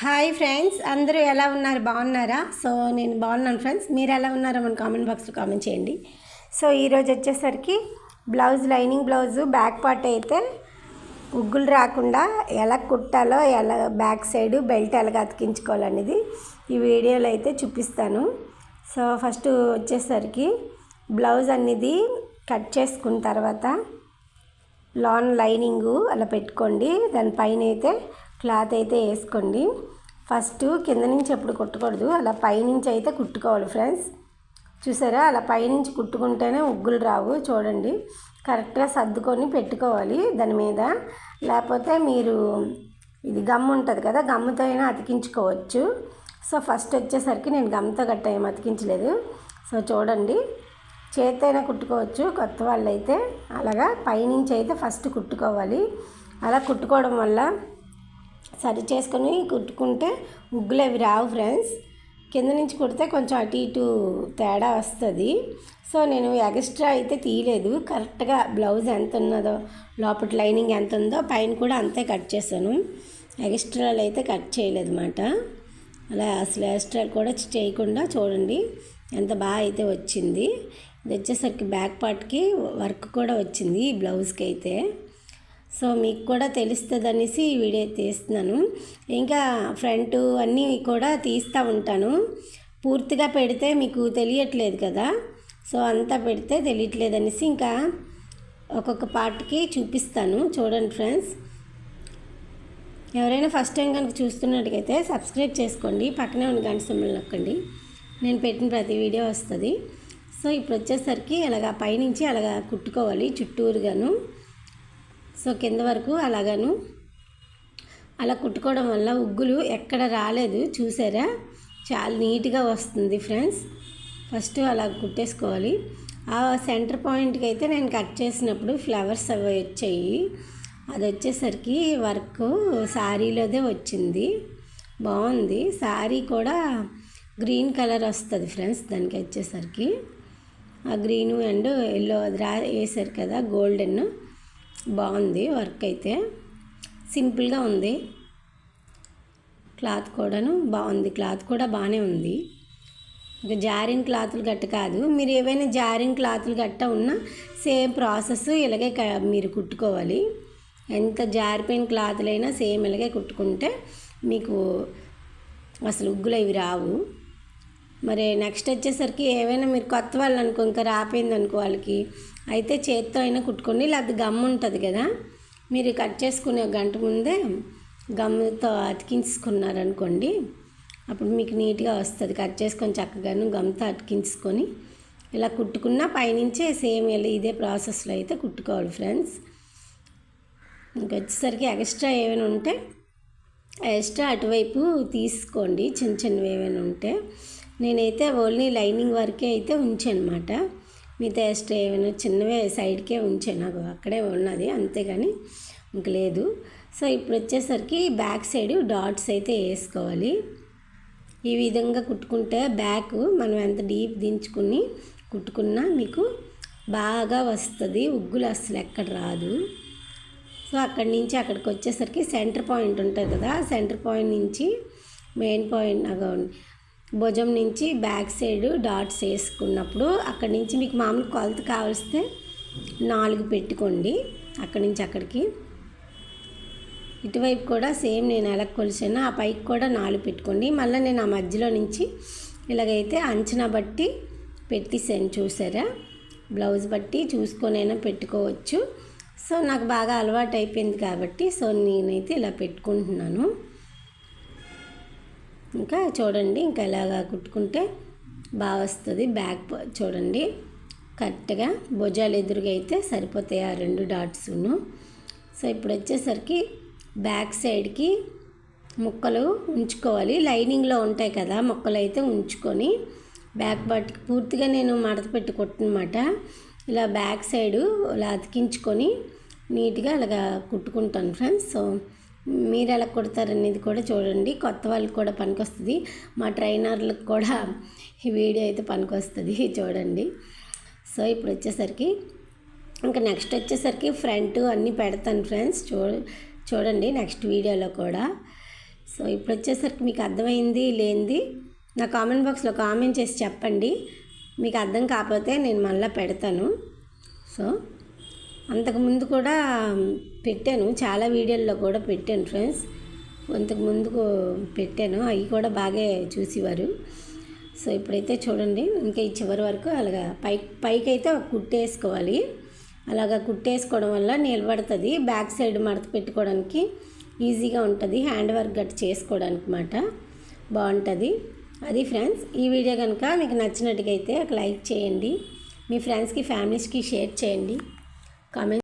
Hi friends అందరూ ఎలా ఉన్నారు? బాగున్నారా? సో నేను బాగున్నాను ఫ్రెండ్స్ మీరు ఎలా ఉన్నారో మన కామెంట్ బాక్స్లో కామెంట్ చేయండి. సో ఈరోజు వచ్చేసరికి blouse lining blouse back part అయితే ఉగ్గులు రాకుండా ఎలా కుట్టాలో ఎలా బ్యాక్ సైడ్ బెల్ట్ ఎలా అతికించుకోవాలనేది ఈ వీడియోలో అయితే చూపిస్తాను. సో ఫస్ట్ వచ్చేసరికి బ్లౌజ్ అనేది కట్ చేసుకున్న తర్వాత లాన్ లైనింగు అలా పెట్టుకోండి. దానిపైన అయితే క్లాత్ అయితే వేసుకోండి. ఫస్ట్ కింద నుంచి ఎప్పుడు కుట్టకూడదు. అలా పైనుంచి అయితే కుట్టుకోవాలి ఫ్రెండ్స్. చూసారా? అలా పైనుంచి కుట్టుకుంటేనే ఉగ్గులు రావు. చూడండి. కరెక్ట్గా సర్దుకొని పెట్టుకోవాలి దాని మీద. లేకపోతే మీరు ఇది గమ్ ఉంటుంది కదా గమ్ముతో అయినా అతికించుకోవచ్చు. సో ఫస్ట్ వచ్చేసరికి నేను గమ్తో గట్ట ఏం అతికించలేదు. సో చూడండి. చేతైనా కుట్టుకోవచ్చు కొత్త వాళ్ళు అయితే అలాగా పైనుంచి అయితే ఫస్ట్ కుట్టుకోవాలి. అలా కుట్టుకోవడం వల్ల సరి చేసుకొని కుట్టుకుంటే ముగ్గులు అవి రావు ఫ్రెండ్స్. కింద నుంచి కుడితే కొంచెం అటు ఇటు తేడా వస్తుంది. సో నేను ఎక్స్ట్రా అయితే తీయలేదు. కరెక్ట్గా బ్లౌజ్ ఎంత ఉన్నదో లోపల లైనింగ్ ఎంత ఉందో పైన కూడా అంతే కట్ చేశాను. ఎక్స్ట్రాలు అయితే కట్ చేయలేదు అనమాట అలా అసలు ఎక్స్ట్రా కూడా చేయకుండా చూడండి ఎంత బాగా అయితే వచ్చింది. ఇది వచ్చేసరికి బ్యాక్ పార్ట్కి వర్క్ కూడా వచ్చింది ఈ బ్లౌజ్కి అయితే. సో మీకు కూడా తెలుస్తుంది అనేసి ఈ వీడియో తీస్తున్నాను. ఇంకా ఫ్రంట్ అన్నీ కూడా తీస్తూ ఉంటాను. పూర్తిగా పెడితే మీకు తెలియట్లేదు కదా? సో అంతా పెడితే తెలియట్లేదు అనేసి ఇంకా ఒక్కొక్క పార్ట్కి చూపిస్తాను. చూడండి ఫ్రెండ్స్. ఎవరైనా ఫస్ట్ టైం కనుక చూస్తున్నట్టుకైతే సబ్స్క్రైబ్ చేసుకోండి. పక్కనే ఉన్న గంట సింబల్ నొక్కండి. నేను పెట్టిన ప్రతి వీడియో వస్తుంది. సో ఇప్పుడు వచ్చేసరికి అలాగా పైనుంచి అలాగా కుట్టుకోవాలి చుట్టూరుగాను. సో కింద వరకు అలాగాను. అలా కుట్టుకోవడం వల్ల ఉగ్గులు ఎక్కడ రాలేదు చూసారా? చాలా నీట్గా వస్తుంది ఫ్రెండ్స్. ఫస్ట్ అలా కుట్టేసుకోవాలి. ఆ సెంటర్ పాయింట్కి అయితే నేను కట్ చేసినప్పుడు ఫ్లవర్స్ అవి వచ్చాయి. అది వచ్చేసరికి వర్క్ శారీలోదే వచ్చింది. బాగుంది. శారీ కూడా గ్రీన్ కలర్ వస్తుంది ఫ్రెండ్స్ దానికి వచ్చేసరికి. ఆ గ్రీను అండ్ ఎల్లో అది రా వేసారు కదా గోల్డెన్ బాగుంది వర్క్ అయితే. సింపుల్గా ఉంది. క్లాత్ కూడాను బాగుంది. క్లాత్ కూడా బాగానే ఉంది. ఇంకా జారిన్ క్లాతులు గట్ట కాదు. మీరు ఏవైనా జారిన్ క్లాతులు గట్ట ఉన్నా సేమ్ ప్రాసెస్ ఇలాగే మీరు కుట్టుకోవాలి. ఎంత జారిపోయిన క్లాతులైనా సేమ్ ఇలాగే కుట్టుకుంటే మీకు అసలు ఉగ్గులు ఇవి రావు. మరి నెక్స్ట్ వచ్చేసరికి ఏవైనా మీరు కొత్త వాళ్ళు అనుకో ఇంకా రాపోయింది అనుకో వాళ్ళకి అయితే చేత్తో అయినా కుట్టుకోండి. లేకపోతే గమ్ ఉంటుంది కదా మీరు కట్ చేసుకునే ఒక గంట ముందే గమ్తో అతికించుకున్నారనుకోండి అప్పుడు మీకు నీట్గా వస్తుంది. కట్ చేసుకొని చక్కగాను గమ్తో అతికించుకొని ఇలా కుట్టుకున్న పైనుంచే సేమ్ ఇలా ఇదే ప్రాసెస్లో అయితే కుట్టుకోవాలి ఫ్రెండ్స్. ఇంక వచ్చేసరికి ఎక్స్ట్రా ఏమైనా ఉంటే ఎక్స్ట్రా అటువైపు తీసుకోండి. చిన్న చిన్నవి ఏమైనా ఉంటే నేనైతే ఓన్లీ లైనింగ్ వరకే అయితే ఉంచానమాట. మిగతా ఎక్స్ట్రా ఏమైనా చిన్నవే సైడ్కే ఉంచాను నాకు అక్కడే ఉన్నది అంతేగాని ఇంక లేదు. సో ఇప్పుడు వచ్చేసరికి బ్యాక్ సైడ్ డాట్స్ అయితే వేసుకోవాలి. ఈ విధంగా కుట్టుకుంటే బ్యాక్ మనం ఎంత డీప్ దించుకుని కుట్టుకున్నా మీకు బాగా వస్తుంది ఉగ్గులు అసలు ఎక్కడ రాదు. సో అక్కడి నుంచి అక్కడికి వచ్చేసరికి సెంటర్ పాయింట్ ఉంటుంది కదా సెంటర్ పాయింట్ నుంచి మెయిన్ పాయింట్ భుజం నుంచి బ్యాక్ సైడ్ డాట్స్ వేసుకున్నప్పుడు అక్కడి నుంచి మీకు మామూలు కొలత కావలిస్తే నాలుగు పెట్టుకోండి అక్కడి నుంచి అక్కడికి. ఇటువైపు కూడా సేమ్ నేను ఎలా కొలిసానో ఆ పైకి కూడా నాలుగు పెట్టుకోండి. మళ్ళీ నేను ఆ మధ్యలో నుంచి ఇలాగైతే అంచనా బట్టి పెట్టేసాను చూసారా? బ్లౌజ్ బట్టి చూసుకొనైనా పెట్టుకోవచ్చు. సో నాకు బాగా అలవాటు అయిపోయింది కాబట్టి సో నేనైతే ఇలా పెట్టుకుంటున్నాను. ఇంకా చూడండి ఇంకా ఇలాగా కుట్టుకుంటే బాగా వస్తుంది. బ్యాక్ చూడండి కరెక్ట్గా భుజాలు ఎదురుగా అయితే సరిపోతాయి ఆ రెండు డాట్స్ను. సో ఇప్పుడు వచ్చేసరికి బ్యాక్ సైడ్కి ముక్కలు ఉంచుకోవాలి. లైనింగ్లో ఉంటాయి కదా ముక్కలు అయితే ఉంచుకొని బ్యాక్ పార్ట్కి పూర్తిగా నేను మడత పెట్టి కుట్టనమాట. ఇలా బ్యాక్ సైడు ఇలా అతికించుకొని నీట్గా అలాగా కుట్టుకుంటాను ఫ్రెండ్స్. సో మీరు ఎలా కుడతారనేది కూడా చూడండి. కొత్త వాళ్ళకి కూడా పనికొస్తుంది. మా ట్రైనర్లకు కూడా ఈ వీడియో అయితే పనికొస్తుంది చూడండి. సో ఇప్పుడు వచ్చేసరికి ఇంకా నెక్స్ట్ వచ్చేసరికి ఫ్రంట్ అన్నీ పెడతాను ఫ్రెండ్స్. చూ చూడండి నెక్స్ట్ వీడియోలో కూడా. సో ఇప్పుడు వచ్చేసరికి మీకు అర్థమైంది లేనిది నా కామెంట్ బాక్స్లో కామెంట్ చేసి చెప్పండి. మీకు అర్థం కాకపోతే నేను మళ్ళీ పెడతాను. సో అంతకుముందు కూడా పెట్టాను. చాలా వీడియోల్లో కూడా పెట్టాను ఫ్రెండ్స్. అంతకు ముందుకు పెట్టాను. అవి కూడా బాగా చూసేవారు. సో ఇప్పుడైతే చూడండి. ఇంకా ఈ చివరి వరకు అలాగా పై పైకి అయితే ఒక కుట్టేసుకోవాలి అలాగా కుట్టేసుకోవడం వల్ల నిలబడుతుంది. బ్యాక్ సైడ్ మడత పెట్టుకోవడానికి ఈజీగా ఉంటుంది. హ్యాండ్ వర్క్ గట్ చేసుకోవడానికి మాట. బాగుంటుంది. అది ఫ్రెండ్స్ ఈ వీడియో కనుక మీకు నచ్చినట్టుగా అయితే ఒక లైక్ చేయండి. మీ ఫ్రెండ్స్కి ఫ్యామిలీస్కి షేర్ చేయండి. కామెంట్